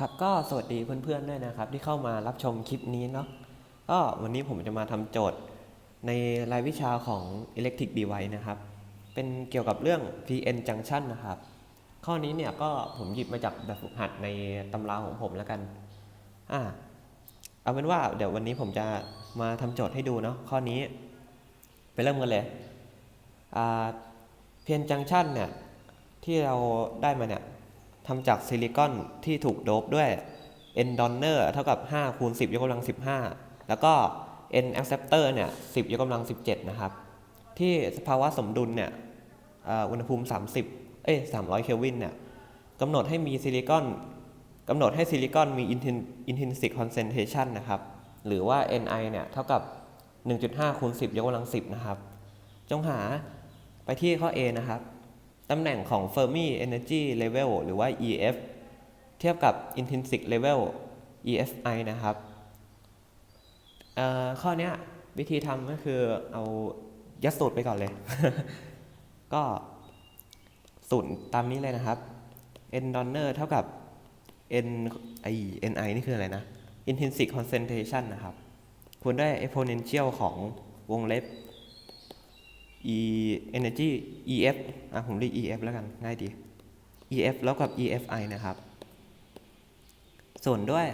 ครับก็สวัสดีเพื่อนๆด้วยนะครับ ที่เข้ามารับชมคลิปนี้เนาะก็วันนี้ผมจะมาทำโจทย์ในรายวิชาของ Electric Device นะครับ เป็นเกี่ยวกับเรื่อง PN Junction นะครับ ข้อนี้เนี่ยก็ผมหยิบมาจากแบบฝึกหัดในตำราของผมแล้วกันอ่าเอาเป็นว่าเดี๋ยววันนี้ผมจะมาทำโจทย์ให้ดูเนาะข้อนี้ ไปเริ่มกันเลยอ่า PN Junction เนี่ยที่เราได้มาเนี่ย ทำจากซิลิคอนที่ถูกโดปด้วย N donor เท่ากับ 5 คูณ 10 ยกกำลัง 15 แล้วก็ N acceptor เนี่ย 10 ยกกำลัง 17 นะครับ ที่สภาวะสมดุลเนี่ยอุณหภูมิ 30 เอ้ย 300 เคลวินเนี่ยกำหนดให้มีซิลิคอนกำหนดให้ซิลิคอนมี intrinsic concentration นะครับ หรือว่า Ni เนี่ยเท่ากับ 1.5 คูณ 10 ยกกำลัง 10 นะครับ จงหาไปที่ข้อ A นะครับ ตำแหน่งของ Fermi Energy Level หรือว่า EF เทียบกับ Intrinsic Level EFI นะครับข้อนี้วิธีทำก็คือเอายัดสูตรไปก่อนเลย ก็สูตรตามนี้เลยนะครับ n donor เท่ากับ n i ni นี่คืออะไรนะ intrinsic concentration นะครับ คูณด้วย exponential ของวงเล็บ e energy ef อะผมเรียก ef แล้วกันง่ายดี ef แล้วกับ efi นะครับ ส่วนด้วย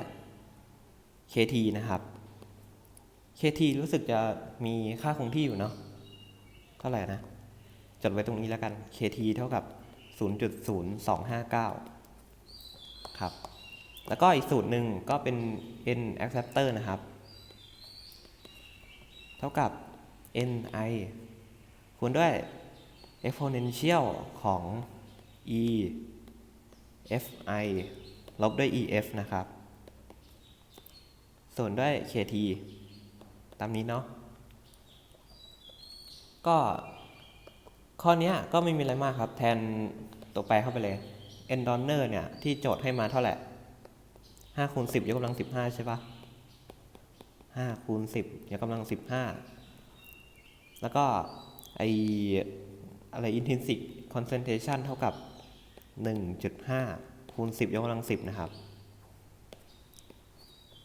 kt นะครับ kt รู้สึกจะมีค่าคงที่อยู่เนาะเท่าไหร่นะ จดไว้ตรงนี้แล้วกัน kt เท่ากับ 0.0259 ครับ แล้วก็อีกสูตรหนึ่งก็เป็น n acceptor นะครับ เท่ากับ ni คูณด้วย exponential ของ e fi ลบด้วย ef นะครับ ส่วนด้วย kt ตามนี้เนาะ ก็ข้อนี้ก็ไม่มีอะไรมากครับ แทนตัวแปรเข้าไปเลย n donor เนี่ย ที่โจทย์ให้มาเท่าไหร่5คูณ10ยกกำลัง 15 ใช่ปะ5คูณ10ยกกำลัง 15 แล้วก็ ไออะไร intrinsic concentration เท่ากับ 1.5 คูณ 10 ยกกำลัง 10 นะครับ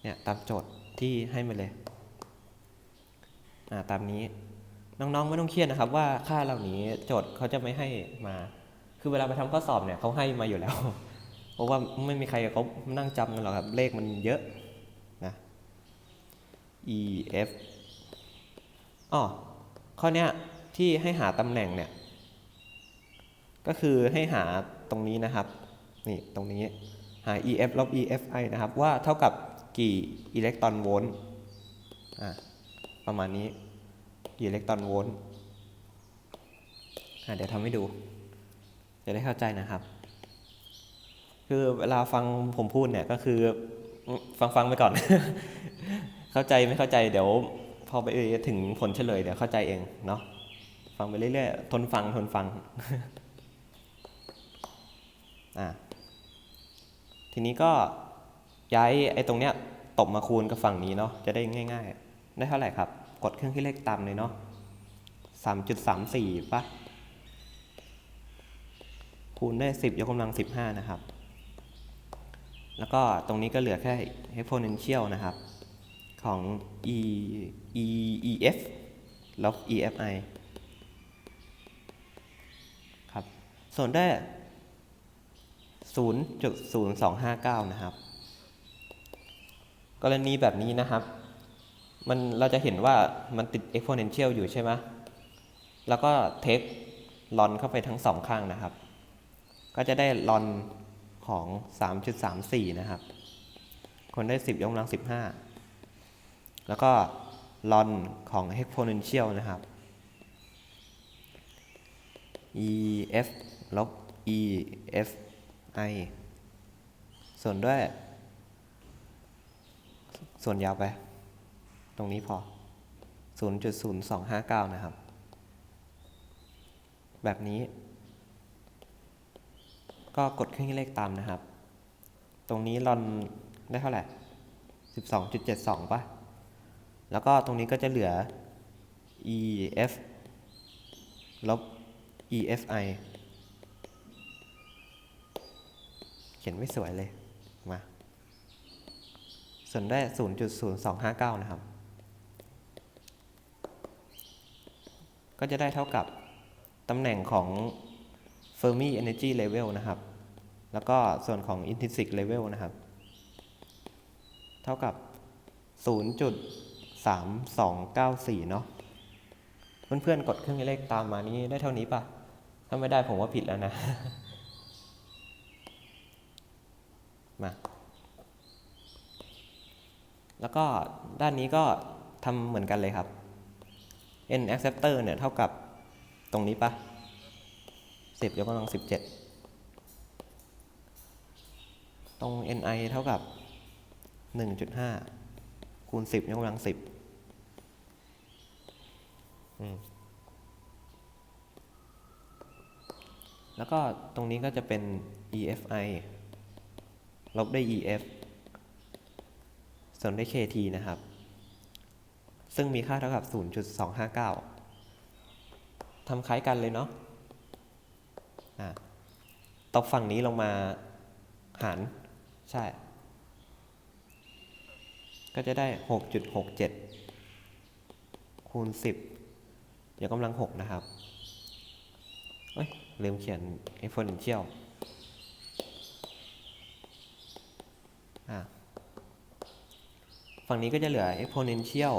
เนี่ยตามโจทย์ที่ให้มาเลยอ่าตามนี้น้องๆไม่ต้องเครียดนะครับ ว่าค่าเหล่านี้โจทย์เขาจะไม่ให้มา คือเวลาไปทำข้อสอบเนี่ยเขาให้มาอยู่แล้ว เพราะว่าไม่มีใครเขานั่งจำกันหรอกครับ เลขมันเยอะนะ e f อ๋อข้อเนี้ย ที่ให้หาตำแหน่งเนี่ย ก็คือให้หาตรงนี้นะครับ นี่ตรงนี้หา EF ลบ EFI นะครับ ว่าเท่ากับกี่อิเล็กตรอนโวลต์ประมาณนี้กี่อิเล็กตรอนโวลต์เดี๋ยวทำให้ดู จะได้เข้าใจนะครับ คือเวลาฟังผมพูดเนี่ยก็คือฟังฟังไปก่อน เข้าใจไม่เข้าใจเดี๋ยวพอไปถึงผลเฉลยเดี๋ยวเข้าใจเองเนาะ ฟังไปเรื่อยๆ ทนฟัง ทนฟัง อะ ทีนี้ก็ย้ายไอ้ตรงเนี้ยตบมาคูณกับฝั่งนี้เนาะ จะได้ง่าย ๆ ได้เท่าไหร่ครับ กดเครื่องคิดเลขตามเลยเนาะสามจุดสามสี่ปะคูณได้สิบยกกำลังสิบห้านะครับ แล้วก็ตรงนี้ก็เหลือแค่ exponential นะครับ ของ e e e f ลบ e f i ครับ ส่วนได้ 0.0259 นะครับ กรณีแบบนี้นะครับ มันเราจะเห็นว่ามันติด exponential อยู่ใช่ไหมแล้วก็เทคลอนเข้าไปทั้งสองข้างนะครับ ก็จะได้ลอนของ 3.34 นะครับ คนได้ 10 ยกกำลัง 15 แล้วก็ลอนของ exponential นะครับ e f ลบ e f i ส่วนด้วย ส่วนยาวไป ตรงนี้พอ 0.0259 นะครับ แบบนี้ ก็กดเครื่องเลขตามนะครับ ตรงนี้ลอนได้เท่าไหร่ 12.72ป่ะ แล้วก็ตรงนี้ก็จะเหลือ EF ลบ EFI ขียนไม่สวยเลย มา ส่วนได้ 0.0259 นะครับ ก็จะได้เท่ากับตำแหน่งของ Fermi Energy Level นะครับ แล้วก็ส่วนของ Intrinsic Level นะครับ เท่ากับ 0.3294 เนาะเพื่อนๆกดเครื่องเลขตามมานี้ได้เท่านี้ปะถ้าไม่ได้ผมว่าผิดแล้วนะ มา แล้วก็ด้านนี้ก็ทำเหมือนกันเลยครับ n acceptor เนี่ยเท่ากับตรงนี้ปะ10ยกกำลัง 17 ตรง ni เท่ากับ 1.5 คูณ 10ยกกำลัง 10อืมแล้วก็ตรงนี้ก็จะเป็น EFI ลบด้วย EF ส่วนด้วย KT นะครับ ซึ่งมีค่าเท่ากับ 0.259 ทำคล้ายกันเลยเนาะอะตกฝั่งนี้ลงมาหาร ใช่ ก็จะได้ 6.67 คูณ 10 ยกกำลัง 6 นะครับ เอ้ยลืมเขียน exponential อะ ฝั่งนี้ก็จะเหลือ exponential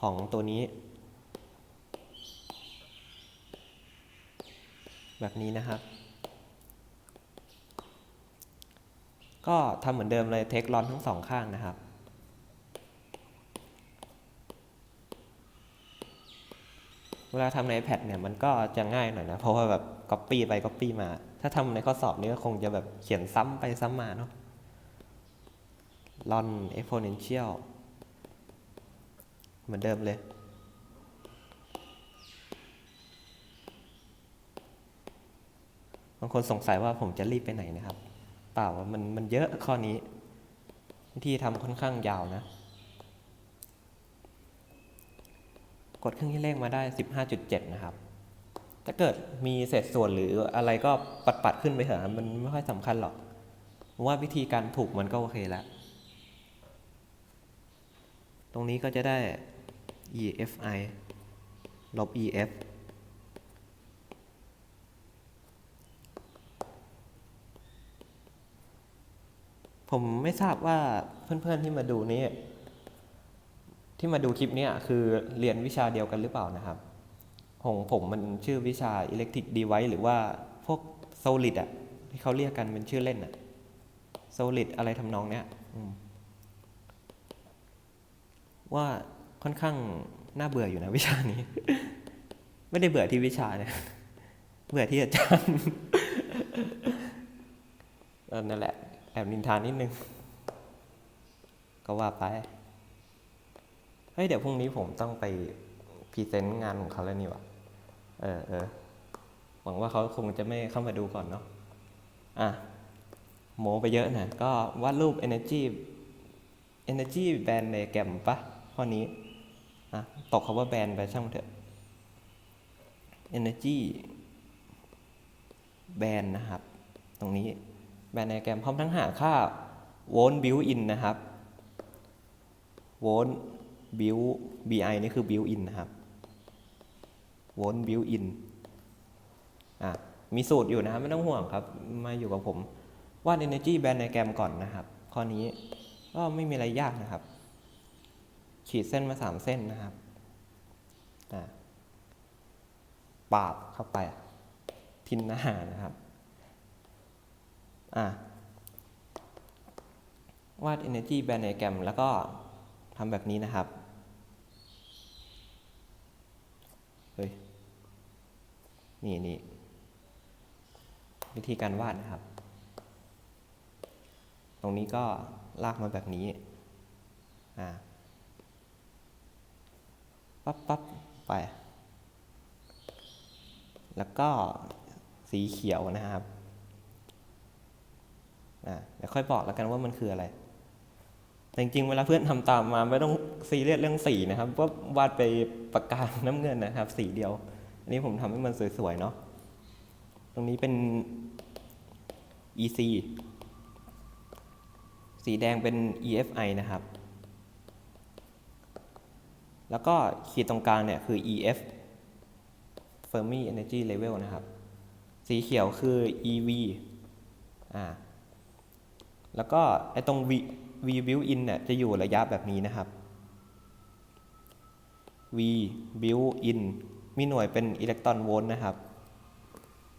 ของตัวนี้ แบบนี้นะครับ ก็ทำเหมือนเดิมเลยเทคลอนทั้งสองข้างนะครับเวลาทำใน iPad เนี่ยมันก็จะง่ายหน่อยนะ เพราะว่าแบบ Copy ไป Copy มา ถ้าทำในข้อสอบนี้ก็คงจะแบบเขียนซ้ำไปซ้ำมาเนาะ ลอน exponential เหมือนเดิมเลย บางคนสงสัยว่าผมจะรีบไปไหนนะครับ เปล่าว่ามันมันเยอะข้อนี้ วิธีทำค่อนข้างยาวนะ กดเครื่องคิดเลขมาได้ 15.7 นะครับ ถ้าเกิดมีเศษส่วนหรืออะไรก็ปัดปัดขึ้นไปเถอะ มันไม่ค่อยสำคัญหรอก ว่าวิธีการถูกมันก็โอเคแล้ว ตรงนี้ก็จะได้ EFI ลบ EF ผมไม่ทราบว่าเพื่อนๆที่มาดูนี้ ที่มาดูคลิปนี้คือเรียนวิชาเดียวกันหรือเปล่านะครับของผมมันชื่อวิชา Electric Device หรือว่าพวก Solid อะที่เขาเรียกกันเป็นชื่อเล่นอะ Solid อะไรทำนองเนี้ยอืม ว่าค่อนข้างน่าเบื่ออยู่นะวิชานี้ ไม่ได้เบื่อที่วิชาเนี่ยเบื่อที่อาจารย์นั่นแหละแอบนินทานนิดนึง ก็ว่าไปเฮ้ยเดี๋ยวพรุ่งนี้ผมต้องไปพรีเซนต์งานของเขาแล้วนี่วะเออเออหวังว่าเขาคงจะไม่เข้ามาดูก่อนเนาะอะโมไปเยอะนะก็วาดรูป energy energy band ในแกมปะ ข้อนี้อะตกคำว่าแบนไปช่างมันเถอะ energy band นะครับ ตรงนี้แบนไดแกรมพร้อมทั้งหาค่าโวลต์บิวอินนะครับโวลต์บิว bi นี่คือบิวอินนะครับโวลต์บิวอินอะมีสูตรอยู่นะครับไม่ต้องห่วงครับ มาอยู่กับผมวาด energy band diagram ก่อนนะครับ ข้อนี้ก็ไม่มีอะไรยากนะครับ ขีดเส้นมาสามเส้นนะครับปาดเข้าไปทินอาหานะครับอะวาด energy band diagram แล้วก็ทำแบบนี้นะครับ เฮ้ย นี่นี่วิธีการวาดนะครับ ตรงนี้ก็ลากมาแบบนี้ อ่า ปั๊บปั๊บไป แล้วก็สีเขียวนะครับเดี๋ยวค่อยบอกแล้วกันว่ามันคืออะไรแต่จริงๆเวลาเพื่อนทำตามมาไม่ต้องซีเรียสเรื่องสีนะครับว่าวาดไปปากกาน้ำเงินนะครับ สีเดียว อันนี้ผมทำให้มันสวยๆเนาะตรงนี้เป็น EC สีแดงเป็น EFI นะครับ แล้วก็ขีดตรงกลางเนี่ยคือ EF Fermi Energy Level นะครับ สีเขียวคือ EV อ่า แล้วก็ไอ้ตรง V V built in เนี่ยจะอยู่ระยะแบบนี้นะครับ V built in มีหน่วยเป็นอิเล็กตรอนโวลต์นะครับ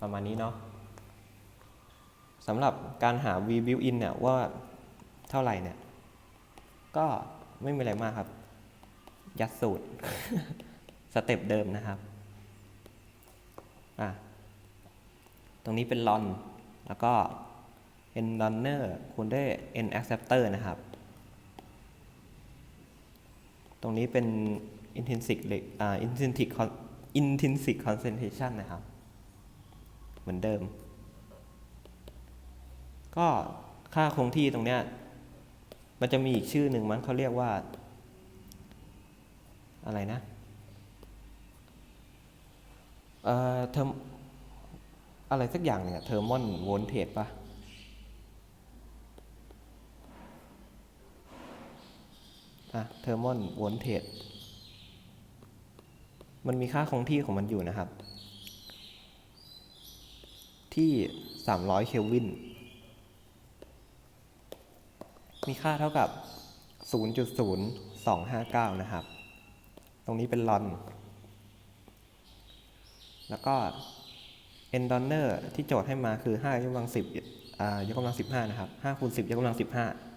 ประมาณนี้เนาะสำหรับการหา V built in เนี่ยว่าเท่าไหร่เนี่ย ก็ไม่มีอะไรมากครับ ยัดสูตร สเต็ปเดิมนะครับ อะ ตรงนี้เป็นลอน แล้วก็ n runner คูณด้วย n acceptor นะครับ ตรงนี้เป็น intrinsic เอ่า intrinsic intrinsic concentration นะครับ เหมือนเดิม ก็ค่าคงที่ตรงเนี้ย มันจะมีอีกชื่อหนึ่งมั้งเขาเรียกว่า อะไรนะเอ่อเทอมอะไรสักอย่างเนี่ยเทอร์มอนโวลเทจปะอะเทอร์มอนโวลเทจมันมีค่าคงที่ของมันอยู่นะครับ ที่ 300 เคลวิน มีค่าเท่ากับ 0.0259 นะครับ ตรงนี้เป็นลอน แล้วก็ n d o n n e r ที่โจทย์ให้มาคือ 5 ยกกำลัง 10อ่ายกกำลัง 15 นะครับ 5 คูณ 10 ยกกำลัง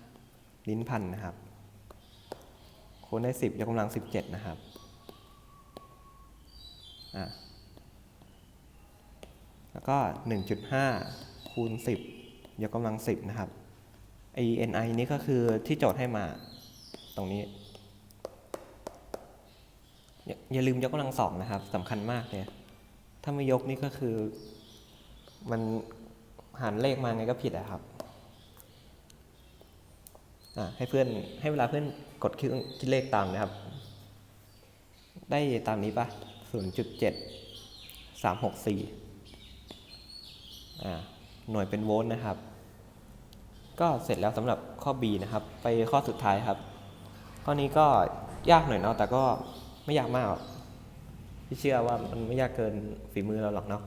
15 ลิ้นพันนะครับ คูณได้ 10 ยกกำลัง 17 นะครับอะแล้วก็ 1.5 คูณ 10 ยกกำลัง 10 นะครับไอ ni นี้ก็คือที่โจทย์ให้มาตรงนี้ อย่าลืมยกกำลังสองนะครับสำคัญมากเลยถ้าไม่ยกนี่ก็คือ มันหารเลขมาไงก็ผิดอะครับอะให้เพื่อนให้เวลาเพื่อนกดคิดคิดเลขตามนะครับ ได้ตามนี้ปะศูนย์จุดเจ็ดสามหกสี่อ่าหน่วยเป็นโวลต์นะครับ ก็เสร็จแล้วสำหรับข้อ B นะครับ ไปข้อสุดท้ายครับ ข้อนี้ก็ยากหน่อยเนาะแต่ก็ ไม่ยากมากหรอกพี่เชื่อว่ามันไม่ยากเกินฝีมือเราหรอกเนาะ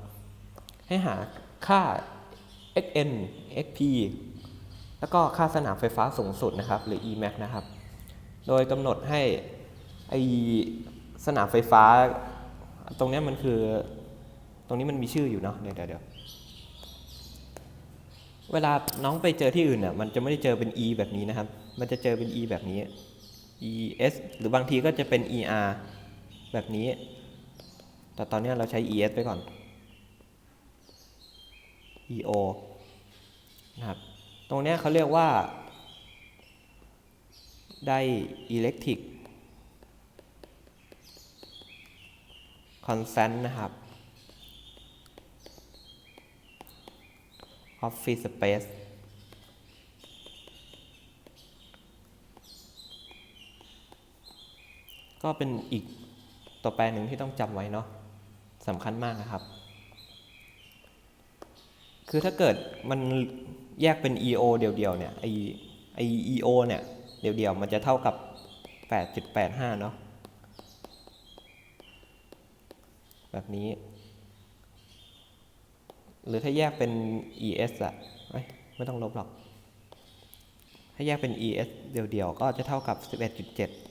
ให้หาค่า xn xp แล้วก็ค่าสนามไฟฟ้าสูงสุดนะครับ หรือ emax นะครับ โดยกำหนดให้ไอสนามไฟฟ้า ตรงนี้มันคือ ตรงนี้มันมีชื่ออยู่เนาะเดี๋ยวเดี๋ยวเวลาน้องไปเจอที่อื่นน่ะมันจะไม่ได้เจอเป็น e แบบนี้นะครับ มันจะเจอเป็น e แบบนี้ es หรือบางทีก็จะเป็น er แบบนี้ แต่ตอนนี้เราใช้ es ไปก่อน eo นะครับ ตรงนี้เขาเรียกว่า ได้ electric constant นะครับ office space ก็เป็นอีกตัวแปรหนึ่งที่ต้องจำไว้เนาะสำคัญมากนะครับ คือถ้าเกิดมันแยกเป็น EO เดียวๆเนี่ยไอไอ EO เนี่ยเดียวๆมันจะเท่ากับ 8.85 เนาะแบบนี้ หรือถ้าแยกเป็น ES อะไม่ต้องลบหรอก ถ้าแยกเป็น ES เดี่ยวๆ ก็จะเท่ากับ 11.7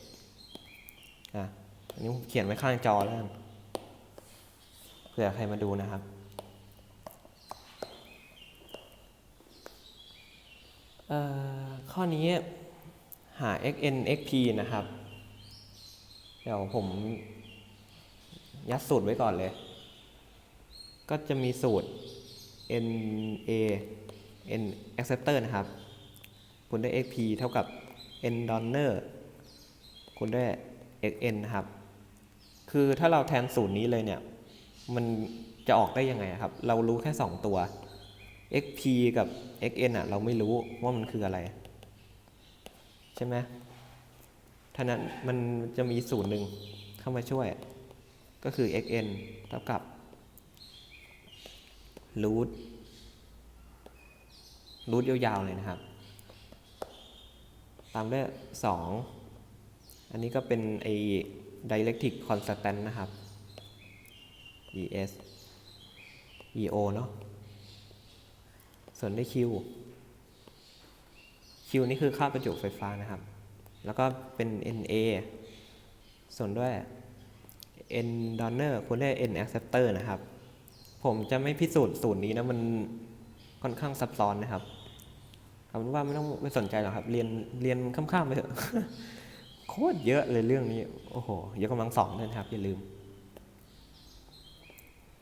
อะอันนี้ผมเขียนไว้ข้างจอแล้วเผื่อใครมาดูนะครับเอ่อข้อนี้หา xn xp นะครับ เดี๋ยวผม ยัดสูตรไว้ก่อนเลย ก็จะมีสูตร n a n acceptor นะครับคูณด้วย xp เท่ากับ n donor คูณด้วย xn นะครับ คือถ้าเราแทนสูตรนี้เลยเนี่ย มันจะออกได้ยังไงครับ เรารู้แค่ 2 ตัว xp กับ xn อะ เราไม่รู้ว่ามันคืออะไร ใช่ไหมท่านั้นมันจะมีสูตรหนึ่งเข้ามาช่วย ก็คือ xn เท่ากับรูทรูทยาวๆเลยนะครับ ตามด้วยส อันนี้ก็เป็นไอ้ dielectric constant นะครับ es eo เนาะส่วนด้วย q q นี่คือค่าประจุไฟฟ้านะครับ แล้วก็เป็น na ส่วนด้วย n donor คูณด้วย n acceptor นะครับ ผมจะไม่พิสูจน์สูตรนี้นะ มันค่อนข้างซับซ้อนนะครับเอาเป็นว่าไม่ต้องไม่สนใจหรอกครับ เรียนเรียนข้ามๆไปเถอะ โคตรเยอะเลยเรื่องนี้ โอ้โหยกกำลังสองนะครับ อย่าลืม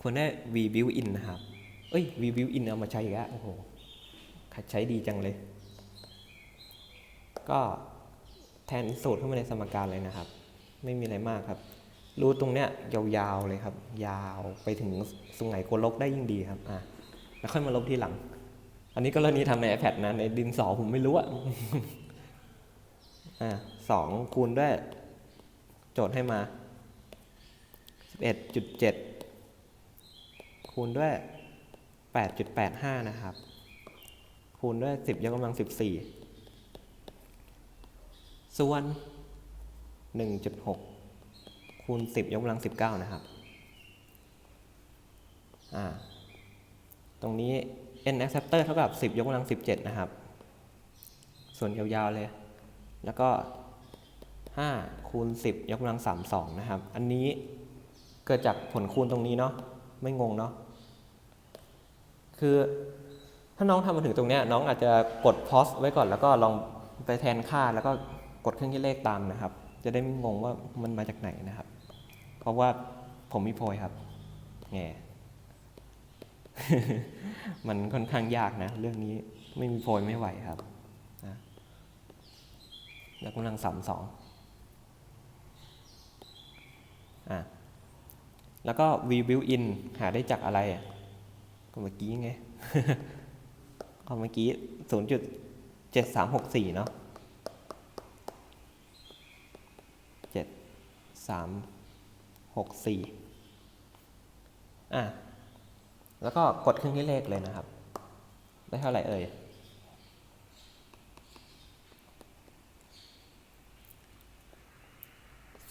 ควรได้ v built in นะครับ เอ้ย v built in เอามาใช้อีกแล้วโอ้โหใช้ดีจังเลย ก็แทนสูตรเข้ามาในสมการเลยนะครับ ไม่มีอะไรมากครับรูตรงเนี้ยยาวๆเลยครับ ยาวไปถึงสุงไหงโกลกได้ยิ่งดีครับอะแล้วค่อยมาลบทีหลัง อันนี้กรณีทำใน iPad นะในดินสอผมไม่รู้อะ อะสองคูณด้วย โจทย์ให้มาสิบเอ็ดจุดเจ็ดคูณด้วยแปดจุดแปดห้านะครับ คูณด้วยสิบยกกำลังสิบสี่ส่วนหนึ่งจุดหกคูณสิบยกกำลังสิบเก้านะครับ อ่า ตรงนี้ n acceptor เท่ากับ 10 ยกกำลัง 17 นะครับ ส่วนยาวๆเลย แล้วก็ 5 คูณ 10 ยกกำลัง 32 นะครับ อันนี้เกิดจากผลคูณตรงนี้เนาะไม่งงเนาะคือถ้าน้องทำมาถึงตรงเนี้ยน้องอาจจะกด pause ไว้ก่อน แล้วก็ลองไปแทนค่าแล้วก็กดเครื่องคิดเลขตามนะครับ จะได้ไม่งงว่ามันมาจากไหนนะครับ เพราะว่าผมมีโพยครับแง่มันค่อนข้างยากนะ เรื่องนี้ไม่มีโพยไม่ไหวครับ แล้วกำลังสามสองอะแล้วก็ v built in หาได้จากอะไรอะก็เมื่อกี้ไงก็เมื่อกี้ศูนย์จุดเจ็ดสามหกสี่เนาะเจ็ดสามหกสี่อะแล้วก็กดเครื่องคิดเลขเลยนะครับ ได้เท่าไหร่เอ่ย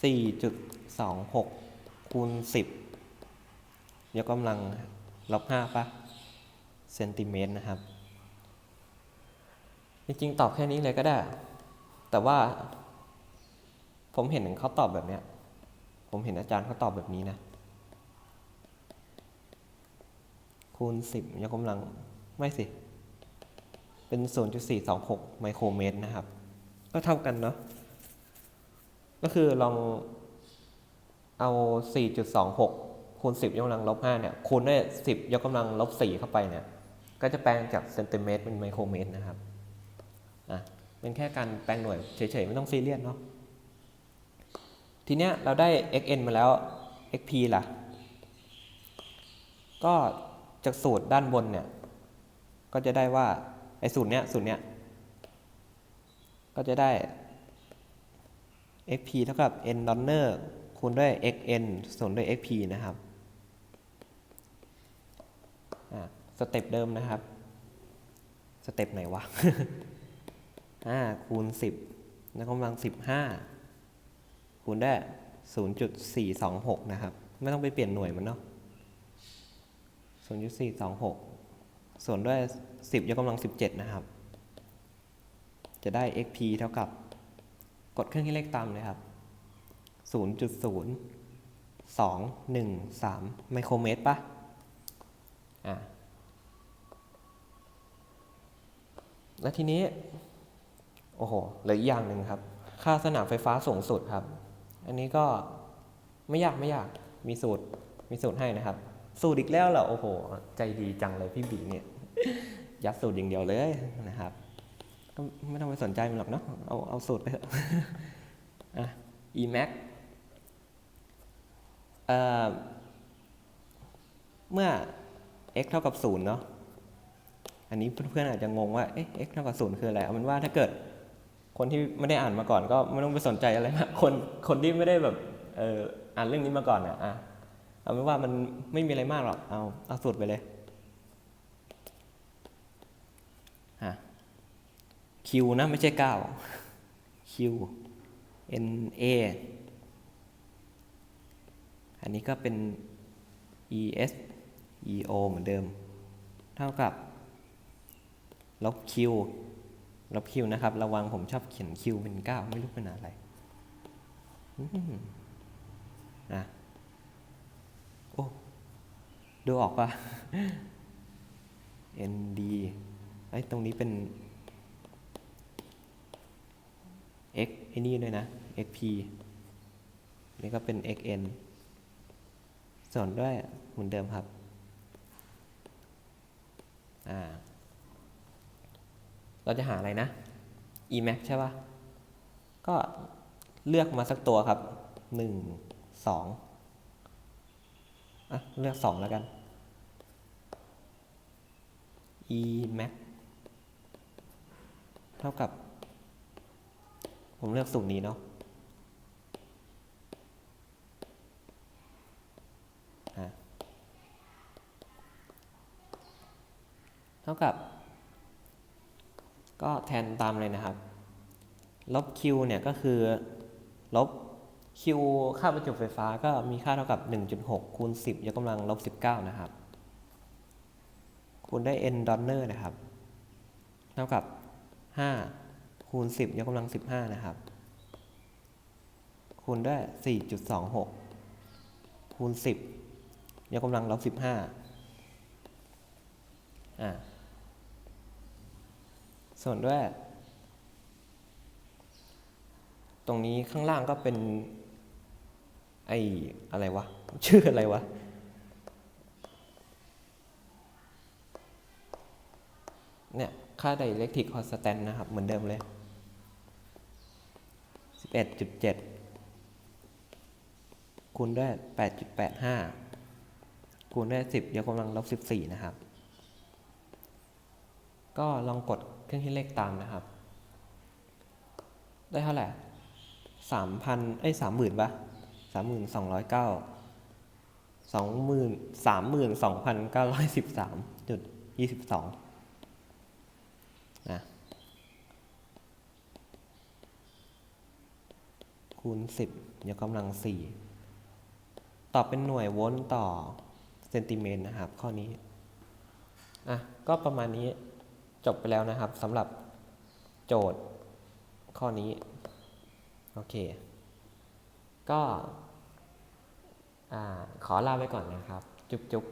สี่จุดสองหกคูณสิบยกกำลังลบห้าปะเซนติเมตรนะครับ จริงๆ ตอบแค่นี้เลยก็ได้ แต่ว่า ผมเห็นเขาตอบแบบเนี้ย ผมเห็นอาจารย์เขาตอบแบบนี้นะ คูณ 10 ยกกำลังไม่สิ เป็น 0.426 ไมโครเมตรนะครับ ก็เท่ากันเนาะ ก็คือลองเอา 4.26 คูณ 10 ยกกำลังลบ 5 เนี่ย คูณด้วย 10 ยกกำลังลบ 4 เข้าไปเนี่ย ก็จะแปลงจากเซนติเมตรเป็นไมโครเมตรนะครับ อะ เป็นแค่การแปลงหน่วยเฉยๆ ไม่ต้องซีเรียสเนาะ ทีเนี้ยเราได้ xn มาแล้ว xp ล่ะ ก็จากสูตรด้านบนเนี่ย ก็จะได้ว่า ไอ้สูตรเนี้ย สูตรเนี้ย ก็จะได้ xp เท่ากับ n donner คูณด้วย xn ส่วนด้วย xp นะครับสเต็ปเดิมนะครับ สเต็ปไหนวะห้าคูณสิบแล้วกำลังสิบห้าคูณได้ศูนย์จุดสี่สองหกนะครับ ไม่ต้องไปเปลี่ยนหน่วยมันเนาะศูนย์จุดสี่สองหกส่วนด้วยสิบยกกำลังสิบเจ็ดนะครับ จะได้ xp เท่ากับ กดเครื่องคิดเลขตามเลยครับศูนย์จุดศูนย์สองหนึ่งสามไมโครเมตรปะอะแล้วทีนี้ โอ้โหเหลืออีกอย่างหนึ่งครับ ค่าสนามไฟฟ้าสูงสุดครับ อันนี้ก็ไม่ยากไม่ยาก มีสูตร มีสูตรให้นะครับ สูตรอีกแล้วเหรอ โอ้โห ใจดีจังเลยพี่บีเนี่ย ยัดสูตรอย่างเดียวเลยนะครับ ก็ไม่ต้องไปสนใจมันหรอกเนาะเอาเอาสูตรไปเถอะอะ Emax เอ่อเมื่อ x เท่ากับศูนย์เนาะอันนี้เพื่อนๆอาจจะงงว่าเอ๊ะ x เท่ากับศูนย์คืออะไรเอาเป็นว่าถ้าเกิดคนที่ไม่ได้อ่านมาก่อน ก็ไม่ต้องไปสนใจอะไรมากคนคนที่ไม่ได้แบบเอออ่านเรื่องนี้มาก่อนเนี่ยอะเอาเป็นว่ามันไม่มีอะไรมากหรอกเอาเอาสูตรไปเลยฮะ Q นะไม่ใช่เก้า Q N A อันนี้ก็เป็น E S E O เหมือนเดิม เท่ากับลบ Q ลบ Q นะครับ ระวังผมชอบเขียน Q เป็น 9 ไม่รู้เป็นอะไรอืมนะโอ้ ดูออกปะ N D ไอ้ตรงนี้เป็น x ไอ้นี่ด้วยนะ xp นี่ก็เป็น xn ส่วนด้วยเหมือนเดิมครับ อ่า เราจะหาอะไรนะ emax ใช่ปะก็เลือกมาสักตัวครับหนึ่งสองอะ เลือกสองแล้วกัน emax เท่ากับ ผมเลือกสูตรนี้เนาะเท่ากับ ก็แทนตามเลยนะครับ ลบ q เนี่ยก็คือ ลบ q ค่าประจุไฟฟ้าก็มีค่าเท่ากับ 1.6 คูณ 10 ยกกำลังลบ 19 นะครับ คูณได้ n ดอลเนอร์นะครับ เท่ากับ 5 คูณ 10 ยกกำลัง 15 นะครับ คูณด้วย 4.26 คูณ 10 ยกกำลังลบ15 อ่า ส่วนด้วย ตรงนี้ข้างล่างก็เป็น ไออะไรวะ ชื่ออะไรวะเนี่ย ค่าไดเ e กทริกคอสแตนนะครับ เหมือนเดิมเลย 11.7คูณด้วย 8.85คูณด้วย 10 ยกกำลังลบ 14 นะครับ ก็ลองกดเครื่องคิดเลขตามนะครับ ได้เท่าไหร่สามพันเอ้สามหมื่นปะสามหมื่นสองร้อยเก้าสองหมื่นสามหมื่นสองพันเก้าร้อยสิบสามจุดยี่สิบสองนะ คูณสิบยกกำลังสี่ตอบเป็นหน่วยโวลต์ต่อเซนติเมตรนะครับ ข้อนี้ อะ ก็ประมาณนี้จบไปแล้วนะครับสำหรับโจทย์ข้อนี้ โอเค ก็อ่าขอลาไปก่อนนะครับ จุ๊บจุ๊บ